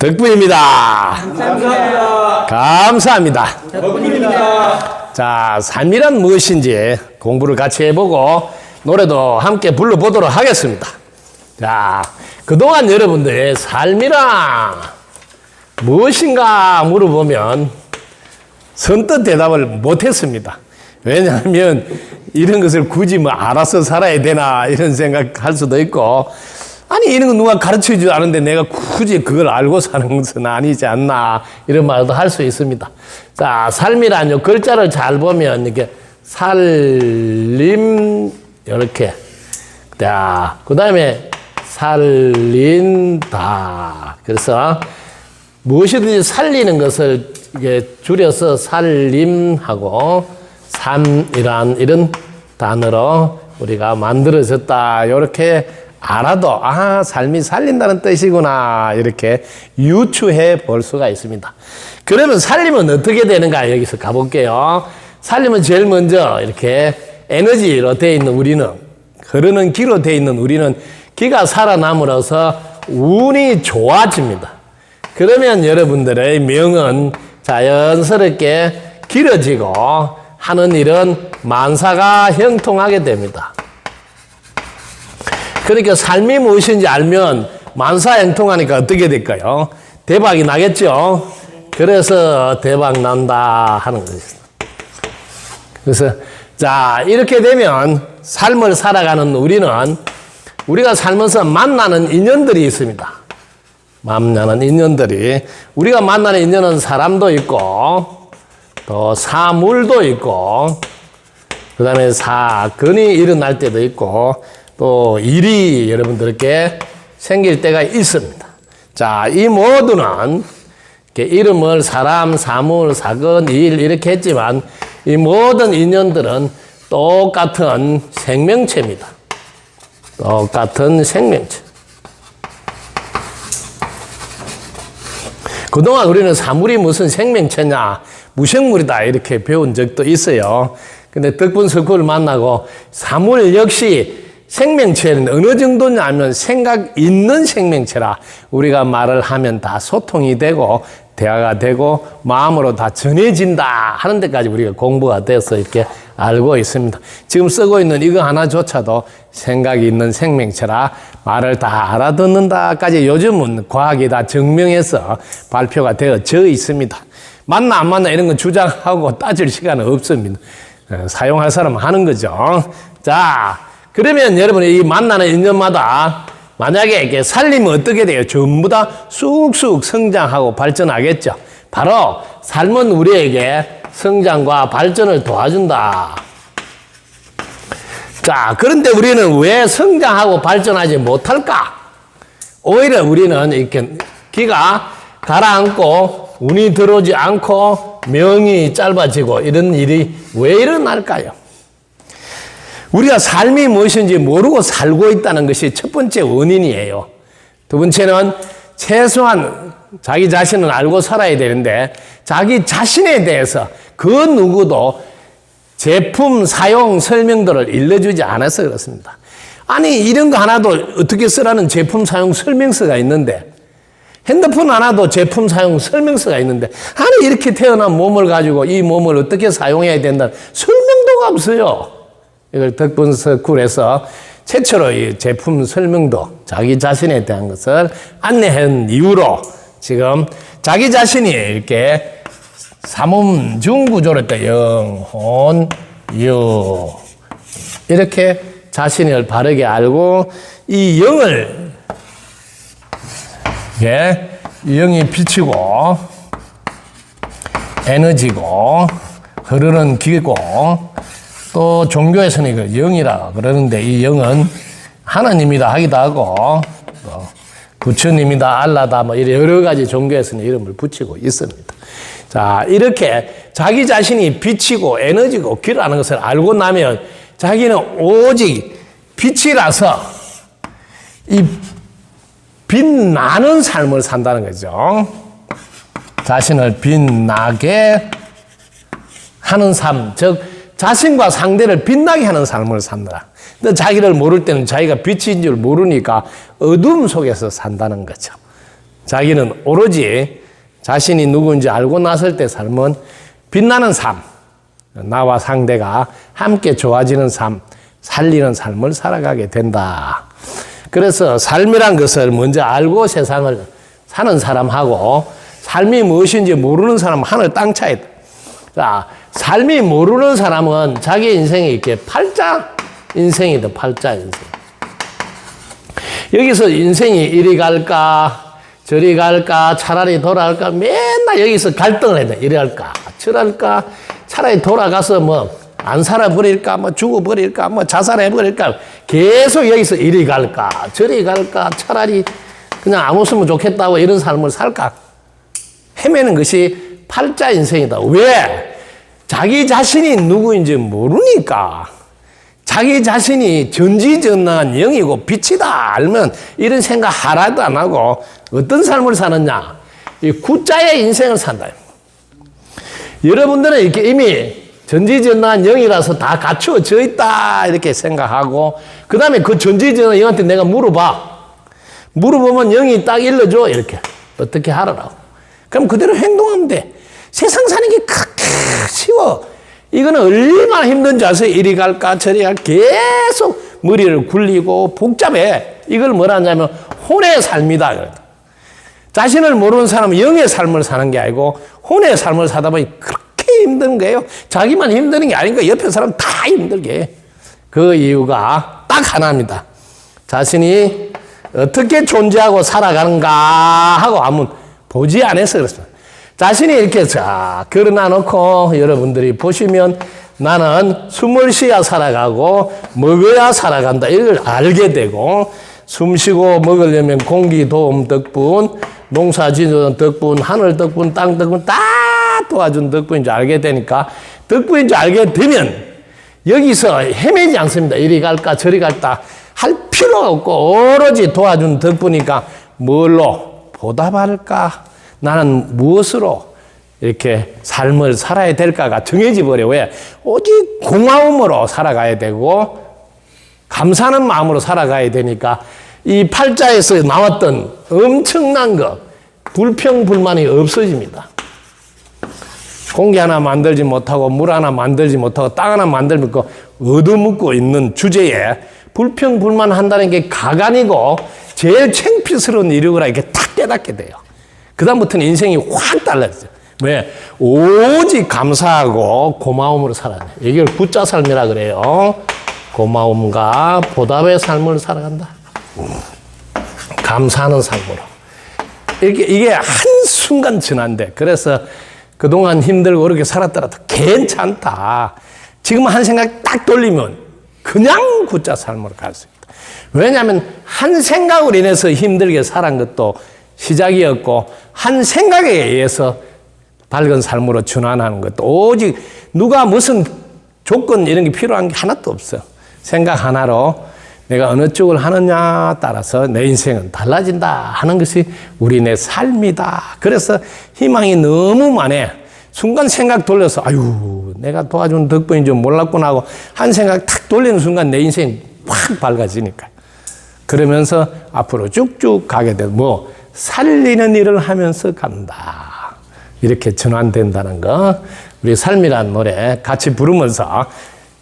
덕분입니다. 감사합니다. 감사합니다. 덕분입니다. 자, 삶이란 무엇인지 공부를 같이 해보고 노래도 함께 불러보도록 하겠습니다. 자, 그동안 여러분들의 삶이란 무엇인가 물어보면 선뜻 대답을 못했습니다. 왜냐하면 이런 것을 굳이 뭐 알아서 살아야 되나 이런 생각할 수도 있고 아니 이런 거 누가 가르쳐 주지 않은데 내가 굳이 그걸 알고 사는 것은 아니지 않나 이런 말도 할 수 있습니다. 자 삶이란요 글자를 잘 보면 이렇게 살림 이렇게 자 그다음에 살린다 그래서 무엇이든지 살리는 것을 이게 줄여서 살림하고 삶이란 이런 단어로 우리가 만들어졌다. 이렇게 알아도 아 삶이 살린다는 뜻이구나 이렇게 유추해 볼 수가 있습니다. 그러면 살림은 어떻게 되는가 여기서 가볼게요. 살림은 제일 먼저 이렇게 에너지로 되어 있는 우리는 흐르는 기로 되어 있는 우리는 기가 살아남으로써 운이 좋아집니다. 그러면 여러분들의 명은 자연스럽게 길어지고 하는 일은 만사가 형통하게 됩니다. 그러니까 삶이 무엇인지 알면 만사 형통하니까 어떻게 될까요? 대박이 나겠죠? 그래서 대박 난다 하는 것입니다. 그래서 자 이렇게 되면 삶을 살아가는 우리는 우리가 살면서 만나는 인연들이 있습니다. 만나는 인연들이 우리가 만나는 인연은 사람도 있고 또 사물도 있고 그 다음에 사건이 일어날 때도 있고 또 일이 여러분들께 생길 때가 있습니다. 자, 이 모두는 이름을 사람, 사물, 사건, 일 이렇게 했지만 이 모든 인연들은 똑같은 생명체입니다. 똑같은 생명체. 그동안 우리는 사물이 무슨 생명체냐, 무생물이다, 이렇게 배운 적도 있어요. 근데 덕분 스쿨을 만나고 사물 역시 생명체는 어느 정도냐 하면 생각 있는 생명체라 우리가 말을 하면 다 소통이 되고 대화가 되고 마음으로 다 전해진다 하는 데까지 우리가 공부가 돼서 이렇게 알고 있습니다. 지금 쓰고 있는 이거 하나조차도 생각이 있는 생명체라 말을 다 알아듣는다까지 요즘은 과학이 다 증명해서 발표가 되어져 있습니다. 맞나 안 맞나 이런 거 주장하고 따질 시간은 없습니다. 어, 사용할 사람은 하는 거죠. 자, 그러면 여러분이 이 만나는 인연마다 만약에 이렇게 살리면 어떻게 돼요? 전부 다 쑥쑥 성장하고 발전하겠죠. 바로 삶은 우리에게 성장과 발전을 도와준다. 자, 그런데 우리는 왜 성장하고 발전하지 못할까? 오히려 우리는 이렇게 기가 가라앉고 운이 들어오지 않고 명이 짧아지고 이런 일이 왜 일어날까요? 우리가 삶이 무엇인지 모르고 살고 있다는 것이 첫 번째 원인이에요. 두 번째는 최소한 자기 자신을 알고 살아야 되는데 자기 자신에 대해서 그 누구도 제품 사용 설명도를 일러주지 않아서 그렇습니다. 아니 이런 거 하나도 어떻게 쓰라는 제품 사용 설명서가 있는데 핸드폰 하나도 제품 사용 설명서가 있는데 아니 이렇게 태어난 몸을 가지고 이 몸을 어떻게 사용해야 된다는 설명도가 없어요. 이걸 덕분 스쿨에서 최초로 이 제품 설명도 자기 자신에 대한 것을 안내한 이후로 지금 자기 자신이 이렇게 삼음 중 구조로 때 영혼, 유. 이렇게 자신을 바르게 알고 이 영을 예, 이 영이 빛이고 에너지고 흐르는 기고 또 종교에서는 이거 영이라 그러는데 이 영은 하나님이다 하기도 하고 또 부처님이다 알라다 뭐 이런 여러 가지 종교에서는 이름을 붙이고 있습니다. 자 이렇게 자기 자신이 빛이고 에너지고 기라는 것을 알고 나면 자기는 오직 빛이라서 이 빛나는 삶을 산다는 거죠. 자신을 빛나게 하는 삶, 즉 자신과 상대를 빛나게 하는 삶을 산다. 근데 자기를 모를 때는 자기가 빛인 줄 모르니까 어둠 속에서 산다는 거죠. 자기는 오로지 자신이 누구인지 알고 났을 때 삶은 빛나는 삶, 나와 상대가 함께 좋아지는 삶, 살리는 삶을 살아가게 된다. 그래서 삶이란 것을 먼저 알고 세상을 사는 사람하고 삶이 무엇인지 모르는 사람 하늘 땅 차이. 자, 삶이 모르는 사람은 자기 인생이 이렇게 팔자 인생이다, 팔자 인생. 여기서 인생이 이리 갈까, 저리 갈까, 차라리 돌아갈까, 맨날 여기서 갈등을 해야 돼. 이리 갈까, 저리 갈까, 차라리 돌아가서 뭐, 안 살아버릴까, 뭐, 죽어버릴까, 뭐, 자살해버릴까, 계속 여기서 이리 갈까, 저리 갈까, 차라리 그냥 안 웃으면 좋겠다고 이런 삶을 살까. 헤매는 것이 팔자 인생이다. 왜? 자기 자신이 누구인지 모르니까. 자기 자신이 전지전능한 영이고 빛이다 알면 이런 생각 하나도 안 하고 어떤 삶을 사느냐? 이 구자의 인생을 산다. 여러분들은 이렇게 이미 전지전능한 영이라서 다 갖추어져 있다 이렇게 생각하고 그 다음에 그 전지전능한 영한테 내가 물어봐. 물어보면 영이 딱 일러줘 이렇게 어떻게 하라고. 그럼 그대로 행동하면 돼. 세상 사는 게 쉬워. 이거는 얼마나 힘든지 아세요? 이리 갈까 저리 갈까 계속 머리를 굴리고 복잡해. 이걸 뭐라 하냐면 혼의 삶이다. 자신을 모르는 사람은 영의 삶을 사는 게 아니고 혼의 삶을 사다 보니 그렇게 힘든 거예요. 자기만 힘드는 게 아니고 옆에 사람 다 힘들게. 해. 그 이유가 딱 하나입니다. 자신이 어떻게 존재하고 살아가는가 하고 한번 보지 않아서 그렇습니다. 자신이 이렇게 자 걸어놔 놓고 여러분들이 보시면 나는 숨을 쉬야 살아가고 먹어야 살아간다 이걸 알게 되고 숨 쉬고 먹으려면 공기 도움 덕분 농사 지는 덕분 하늘 덕분 땅 덕분 다 도와준 덕분인 줄 알게 되니까 덕분인 줄 알게 되면 여기서 헤매지 않습니다. 이리 갈까 저리 갈까 할 필요가 없고 오로지 도와준 덕분이니까 뭘로 보답할까 나는 무엇으로 이렇게 삶을 살아야 될까가 정해져 버려. 왜? 오직 고마움으로 살아가야 되고, 감사하는 마음으로 살아가야 되니까, 이 팔자에서 나왔던 엄청난 것, 불평불만이 없어집니다. 공기 하나 만들지 못하고, 물 하나 만들지 못하고, 땅 하나 만들지 못하고, 얻어먹고 있는 주제에 불평불만 한다는 게 가관이고, 제일 창피스러운 이력이라 이렇게 탁 깨닫게 돼요. 그다음부터는 인생이 확 달라져. 왜? 오직 감사하고 고마움으로 살아야 돼. 이걸 부자 삶이라 그래요. 고마움과 보답의 삶을 살아간다. 감사하는 삶으로. 이렇게, 이게 한순간 지난데. 그래서 그동안 힘들고 그렇게 살았더라도 괜찮다. 지금 한 생각 딱 돌리면 그냥 구자 삶으로 갈 수 있다. 왜냐하면 한 생각으로 인해서 힘들게 살은 것도 시작이었고 한 생각에 의해서 밝은 삶으로 전환하는 것도 오직 누가 무슨 조건 이런 게 필요한 게 하나도 없어. 생각 하나로 내가 어느 쪽을 하느냐 따라서 내 인생은 달라진다 하는 것이 우리네 삶이다. 그래서 희망이 너무 많아. 순간 생각 돌려서 아유 내가 도와준 덕분인 줄 몰랐구나 하고 한 생각 탁 돌리는 순간 내 인생 확 밝아지니까. 그러면서 앞으로 쭉쭉 가게 돼. 뭐 살리는 일을 하면서 간다. 이렇게 전환된다는 거. 우리 삶이란 노래 같이 부르면서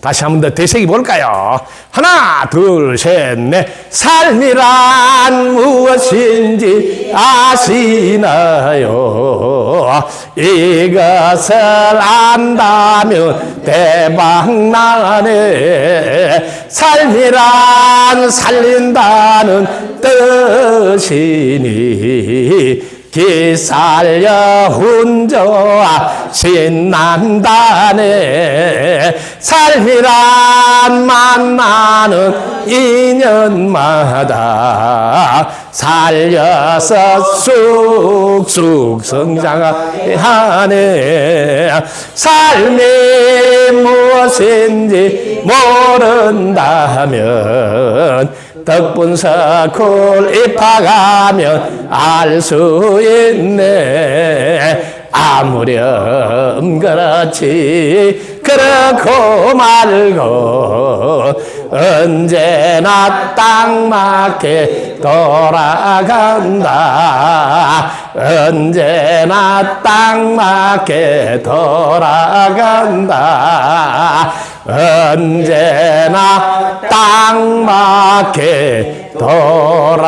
다시 한 번 더 되새기 볼까요? 하나, 둘, 셋, 넷. 삶이란 무엇인지 아시나요? 이것을 안다면 대박 나네. 삶이란 살린다는 뜻이니 기살려 hun저와 신난다네. 삶이란 만나는 인연마다 살려서 쑥쑥 성장하게 하네. 삶이 무엇인지 모른다면 덕분석을 입학하면 알 수 있네. 아무렴 그렇지. 그렇고 말고 언제나 딱 맞게 돌아간다. 언제나 딱 맞게 돌아간다. 언제나 딱 맞게 돌아간다.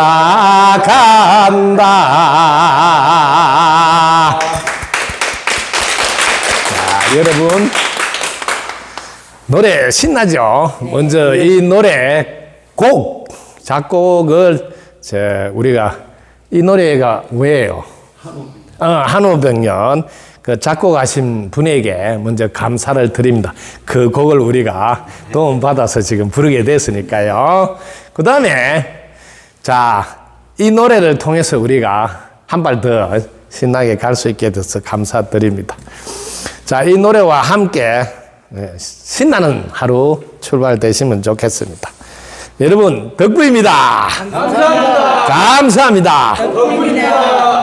자 여러분 노래 신나죠? 먼저 이 노래 곡 작곡을 제 우리가 이 노래가 왜요? 어, 한우병년 그 작곡하신 분에게 먼저 감사를 드립니다. 그 곡을 우리가 도움 받아서 지금 부르게 됐으니까요. 그 다음에 자, 이 노래를 통해서 우리가 한 발 더 신나게 갈 수 있게 돼서 감사드립니다. 자, 이 노래와 함께 예, 신나는 하루 출발되시면 좋겠습니다. 여러분, 덕구입니다. 감사합니다. 감사합니다. 덕분입니다.